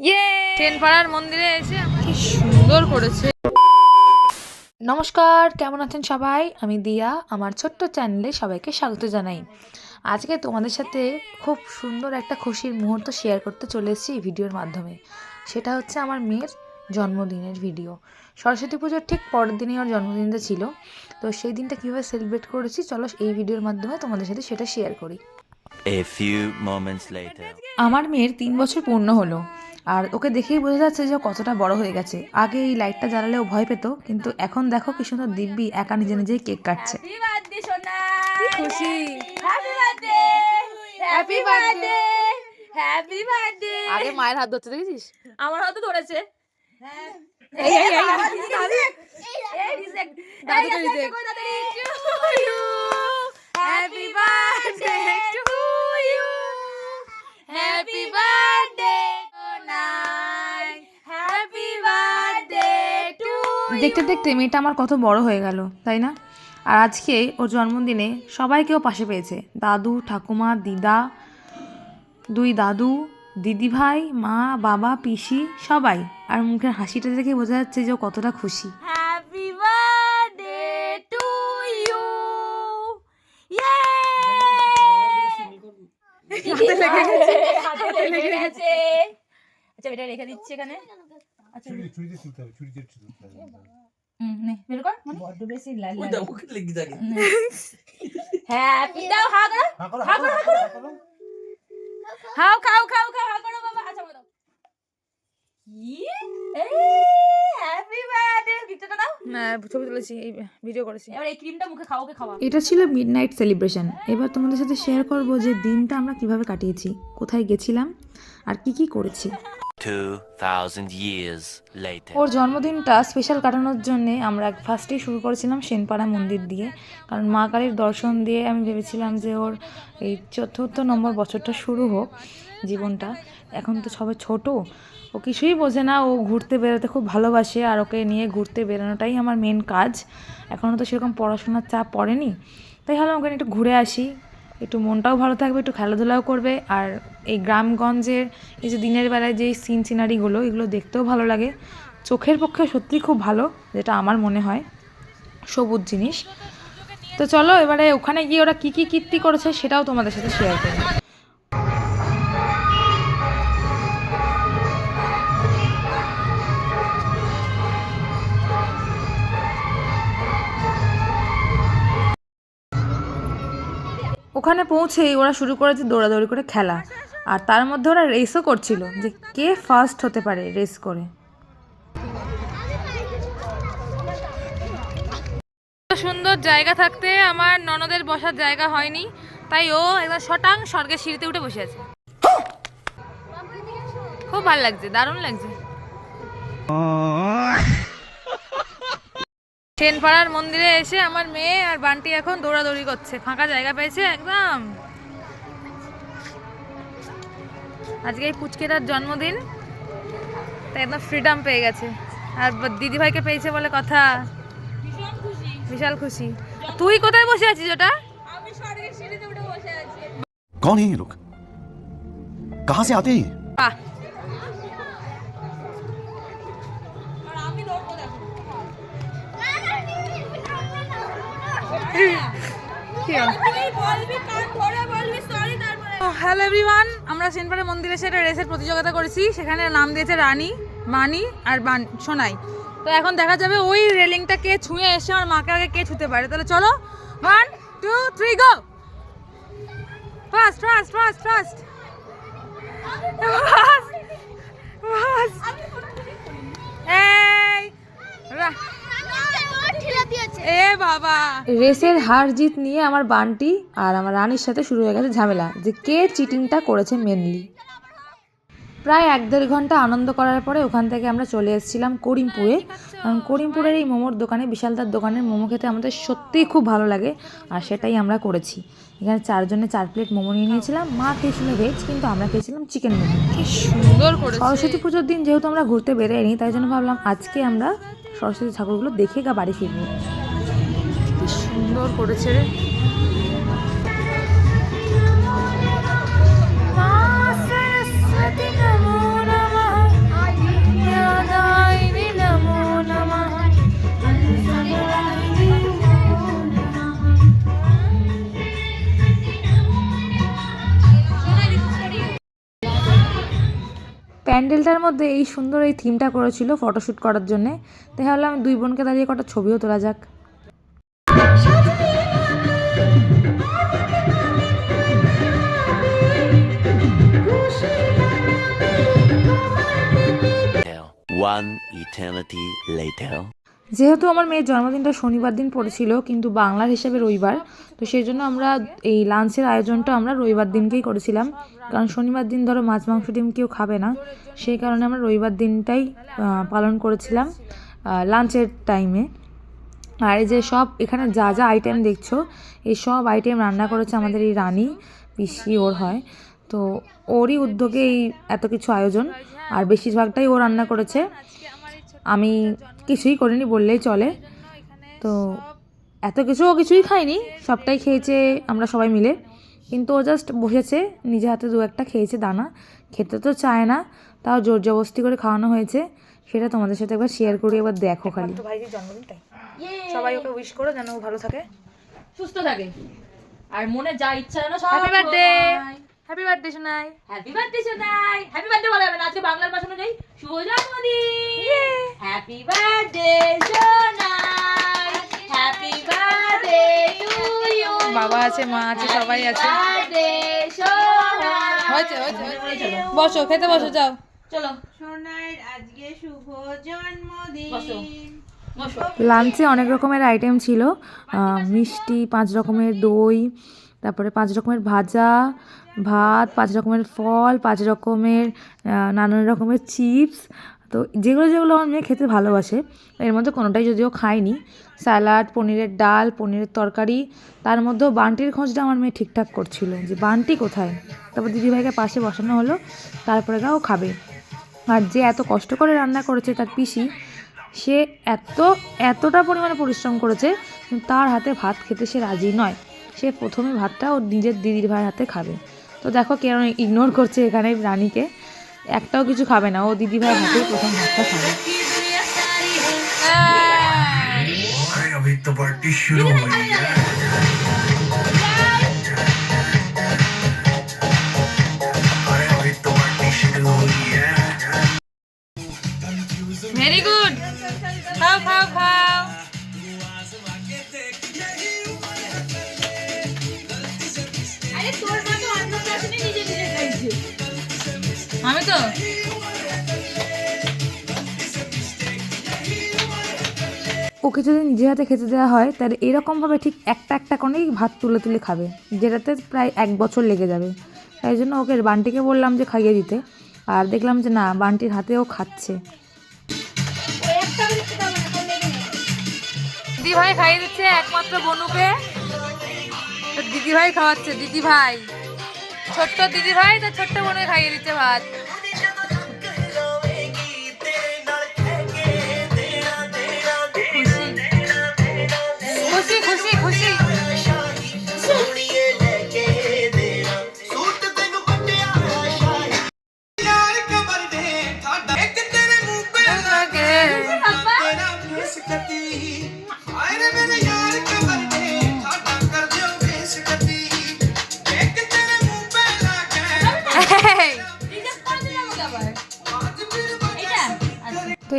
ইয়ে ট্রেনপাড়ার মন্দিরে এসে কি সুন্দর করেছে। নমস্কার কেমন আছেন সবাই? আমি দিয়া আমার ছোট্ট চ্যানেলে সবাইকে স্বাগত জানাই। আজকে তোমাদের সাথে খুব সুন্দর একটা খুশির মুহূর্ত শেয়ার করতে চলে এসেছি এই ভিডিওর মাধ্যমে। সেটা হচ্ছে আমার মেয়ের জন্মদিনের ভিডিও সরস্বতী পুজোর ঠিক পরের দিনই ওর জন্মদিনটা ছিল। তো সেই দিনটা কীভাবে সেলিব্রেট করেছি চলো এই ভিডিওর মাধ্যমে তোমাদের সাথে সেটা শেয়ার করি। A few moments later. আমার মেয়ের তিন বছর পূর্ণ হলো। আর ওকে দেখেই বোঝা যাচ্ছে যে ও কতটা বড় হয়ে গেছে আগে এই লাইটটা জ্বালালেও ভয় পেত কিন্তু এখন দেখো কি সুন্দর দিব্যি একা নিজে নিজেই কেক কাটছে হ্যাপি খুশি হ্যাপি বার্থডে হ্যাপি বার্থডে আগে মায়ের হাত ধরতে দেখেছিস আমার হাতে ধরেছে এই এই এই এই রিজেক্ট দেখতে দেখতে মেয়েটা আমার কত বড় হয়ে গেল তাই না? আর আজকে ওর জন্মদিনে সবাইকেও পাশে পেয়েছে। দাদু ঠাকুমা দিদা দুই দাদু দিদি ভাই মা বাবা পিসি সবাই। আর মুখের হাসিটা দেখে বোঝা যাচ্ছে যে ও কতটা খুশি। হ্যাপি বার্থডে টু ইউ হাতে লেগে গেছে। হাতে লেগে গেছে। আচ্ছা এটা রেখে দিচ্ছি এখানে। আচ্ছা ছুরি ছুরিতে তুলতে হবে ছুরিতে তুলতে হবে হুম, নে, বের কর মানে বড্ড বেশি লাল ওইটা মুখে লেগে থাকে হ্যাপি দাও হা করো হা করো হা হা করো, করো হা হা করো হাও খাও খাও খাও হা করো বাবা আচ্ছা বলো কি হ্যাপি বার্থডে গিফটটা দাও ছবি তুলেছি এই ভিডিও করেছি এবার এই ক্রিমটা মুখে খাও ওকে খাওয়া এটা ছিল মিড নাইট সেলিব্রেশন এবার তোমাদের সাথে শেয়ার করব যে দিনটা আমরা কীভাবে কাটিয়েছি কোথায় গেছিলাম আর কি কি করেছি। 2,000 years later. ওর জন্মদিনটা স্পেশাল কাটানোর জন্যে আমরা ফার্স্টেই শুরু করেছিলাম সেনপাড়া মন্দির দিয়ে। কারণ মা কালীর দর্শন দিয়ে আমি ভেবেছিলাম যে ওর এই চতুর্থ নম্বর বছরটা শুরু হোক জীবনটা। এখন তো সবে ছোট ও কিছুই বোঝে না। ও ঘুরতে বেরোতে খুব ভালোবাসে আর ওকে নিয়ে ঘুরতে বেরোনোটাই আমার মেন কাজ। এখনও তো সেরকম পড়াশোনার চাপ পড়েনি। তাই ভাবলাম ওখানে একটু ঘুরে আসি। একটু মনটাও ভালো থাকবে, একটু খেলাধুলাও করবে। আর এই গ্রামগঞ্জের এই যে দিনের বেলায় যে সিন সিনারিগুলো এগুলো দেখতেও ভালো লাগে। চোখের পক্ষে সত্যি খুব ভালো, যেটা আমার মনে হয়। সবুজ জিনিস। তো চলো, এবারে ওখানে গিয়ে ওরা কী কী কীর্তি করেছে সেটাও তোমাদের সাথে শেয়ার করি ওখানে পৌঁছেই ওরা শুরু করেছে দৌড়াদৌড়ি করে খেলা। আর তার মধ্যে ওরা রেসও করছিল যে কে ফার্স্ট হতে পারে রেস করে। সুন্দর জায়গা থাকতে আমার ননদের বসার জায়গা হয়নি তাই ও একদম শটাং স্বর্গের সিঁড়িতে উঠে বসে আছে। খুব ভালো লাগছে দারুণ লাগছে। সেনপাড়ার মন্দিরে এসে আমার মেয়ে আর বান্টি এখন দৌড়াদৌড়ি করছে। ফাঁকা জায়গা পেয়েছে একদম। আজকে এই পুচকেটার জন্মদিন তাই একদম ফ্রিডম পেয়ে গেছে। আর দিদিভাইকে পেয়েছে বলে কথা। বিশাল খুশি। তুই কোথায় বসে আছিস ওটা? কন হে লোক? কাহা সে আতে? বাহ। হ্যালো এভরিওয়ান আমরা সেনপাড়া মন্দিরে একটা রেসের প্রতিযোগিতা করেছি। সেখানে নাম দিয়েছে রানী মানি আর বান সোনাই। তো এখন দেখা যাবে ওই রেলিংটা কে ছুঁয়ে এসে আমার মাকে আগে কে ছুতে পারে। তাহলে চলো one two three go fast fast fast fast এই রা- এ বাবা। রেসের হার জিত নিয়ে আমার বান্টি আর আমার রানীর সাথে শুরু হয়ে গেছে ঝামেলা যে কে চিটিংটা করেছে মেনলি প্রায় এক দেড় ঘণ্টা আনন্দ করার পরে ওখান থেকে আমরা চলে এসেছিলাম করিমপুরে। কারণ করিমপুরের এই মোমোর দোকানে বিশালদার দোকানের মোমো খেতে আমাদের সত্যিই খুব ভালো লাগে আর সেটাই আমরা করেছি। এখানে চারজনে চার প্লেট মোমো নিয়ে নিয়েছিলাম। মা খেয়েছিল ভেজ কিন্তু আমরা খেয়েছিলাম চিকেন মোমো। কি সুন্দর করে সরস্বতী পুজোর দিন যেহেতু আমরা ঘুরতে বেরোয়নি তাই জন্য ভাবলাম আজকে আমরা সরস্বতী ঠাকুরগুলো দেখে গা বাড়ি ফিরবো। কি সুন্দর করেছে রে। প্যান্ডেলটার মধ্যে এই সুন্দর এই থিমটা করেছিল ফটোশ্যুট করার জন্যে। তাই আমি দুই বোনকে দাঁড়িয়ে কটা ছবিও তোলা যাক। One eternity later. যেহেতু আমার মেয়ের জন্মদিনটা শনিবার দিন পড়েছিল, কিন্তু বাংলার হিসাবে রবিবার, তো সেই জন্য আমরা এই লাঞ্চের আয়োজনটা আমরা রবিবার দিনকেই করেছিলাম। কারণ শনিবার দিন ধরো মাছ, মাংস ডিম কেউ খাবে না, সেই কারণে আমরা রবিবার দিনটাই পালন করেছিলাম লাঞ্চের টাইমে। আর এই যে সব, এখানে যা যা আইটেম দেখছ, এই সব আইটেম রান্না করেছে আমাদের এই রানী, পিসি, ওর হয়। তো ওরই উদ্যোগে এই এত কিছু আয়োজন। আর বেশিরভাগটাই ও রান্না করেছে। আমি কিছুই করিনি বললেই চলে। তো এত কিছু ও কিছুই খাইনি সবটাই খেয়েছে আমরা সবাই মিলে। কিন্তু ও জাস্ট বসেছে নিজে হাতে দু একটা খেয়েছে দানা। খেতে তো চায় না তাও জোর জবস্তি করে খাওয়ানো হয়েছে। সেটা তোমাদের সাথে একবার শেয়ার করি এবার দেখো খালি। ভাইজির জন্মদিন তাই? সবাই ওকে উইশ করো যেন ও ভালো থাকে। সুস্থ থাকে। আর মনে যা ইচ্ছা যেন সব হ্যাপি বার্থডে হ্যাপি বার্থডে শোনাই happy birthday Sonai happy birthday বলা যাবে না। আজকে বাংলার ভাষা অনুযায়ী শুভ জন্মদিন happy birthday Sonai happy birthday to you বাবা আছে মা আছে সবাই আছে। বার্থডে সোনাই হয়েছে হয়েছে। বসো খেতে বসো যাও। চলো। সোনাইয়ের আজকে শুভ জন্মদিন বসো বসো। লাঞ্চে অনেক রকমের আইটেম ছিল মিষ্টি পাঁচ রকমের দই তারপরে পাঁচ রকমের ভাজা, ভাত, পাঁচ রকমের ফল, পাঁচ রকমের নানান রকমের চিপস। তো যেগুলো যেগুলো আমার মেয়ে খেতে ভালোবাসে, এর মধ্যে কোনোটাই যদিও খায়নি। স্যালাড, পনিরের ডাল, পনিরের তরকারি, তার মধ্যেও বান্টির খোঁজটা আমার মেয়ে ঠিকঠাক করছিল যে বান্টি কোথায়? তারপর দিদিভাইকে পাশে বসানো হলো, তারপরে গাও খাবে। আর যে এত কষ্ট করে রান্না করেছে তার পিসি, সে এত, এতটা পরিমাণে পরিশ্রম করেছে তার হাতে ভাত খেতে সে রাজি নয়। সে প্রথমে ভাতটা ওর নিজের দিদির ভাইয়ের হাতে খাবে তো দেখো কেন ইগনোর করছে এখানে রানীকে একটাও কিছু খাবে না ও দিদি ভাইয়ের হাতেই প্রথম ভাতটা খাবে अभी तो पार्टी शुरू हुई है আমি তো। ওকে যদি নিজের হাতে খেতে দেওয়া হয় তাহলে এরকমভাবে ঠিক একটা একটা করেই ভাত তুলে তুলে খাবে, যেটাতে প্রায় এক বছর লেগে যাবে। তাই জন্য ওকে বান্টিকে বললাম যে খাইয়ে দিতে, আর দেখলাম যে না, বান্টির হাতেও খাচ্ছে। দিদি ভাই খাইয়ে দিচ্ছে একমাত্র বনুকে। দিদি ভাই খাওয়াচ্ছে দিদি ভাই ছোট্ট দিদি ভাই তো ছোট্ট বোনে খাইয়ে দিচ্ছে ভাত।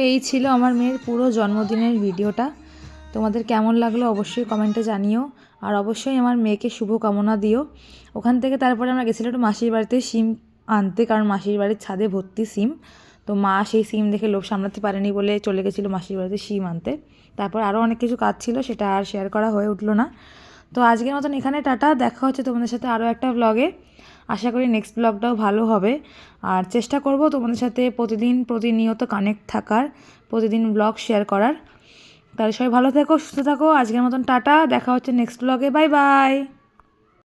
এই ছিল আমার মেয়ের পুরো জন্মদিনের ভিডিওটা। তোমাদের কেমন লাগল অবশ্যই কমেন্টে জানিও। আর অবশ্যই আমার মেয়েকে শুভকামনা দিও। ওখান থেকে তারপরে আমরা গেছিলাম একটু মাসির বাড়িতে সিম আনতে, কারণ মাসির বাড়ির ছাদে ভর্তি সিম। তো মা সেই সিম দেখে লোভ সামলাতে পারেনি বলে চলে গেছিল মাসির বাড়িতে সিম আনতে। তারপর আরও অনেক কিছু কাজ ছিল, সেটা আর শেয়ার করা হয়ে উঠল না। তো আজকের মতন এখানে, টাটা। দেখা হচ্ছে তোমাদের সাথে আরও একটা ব্লগে আশা করি নেক্সট ব্লগটাও ভালো হবে। আর চেষ্টা করব তোমাদের সাথে প্রতিদিন প্রতিনিয়ত কানেক্ট থাকার, প্রতিদিন ব্লগ শেয়ার করার। তাহলে সবাই ভালো থেকো, সুস্থ থাকো। আজকের মতন টাটা, দেখা হচ্ছে নেক্সট ব্লগে বাই বাই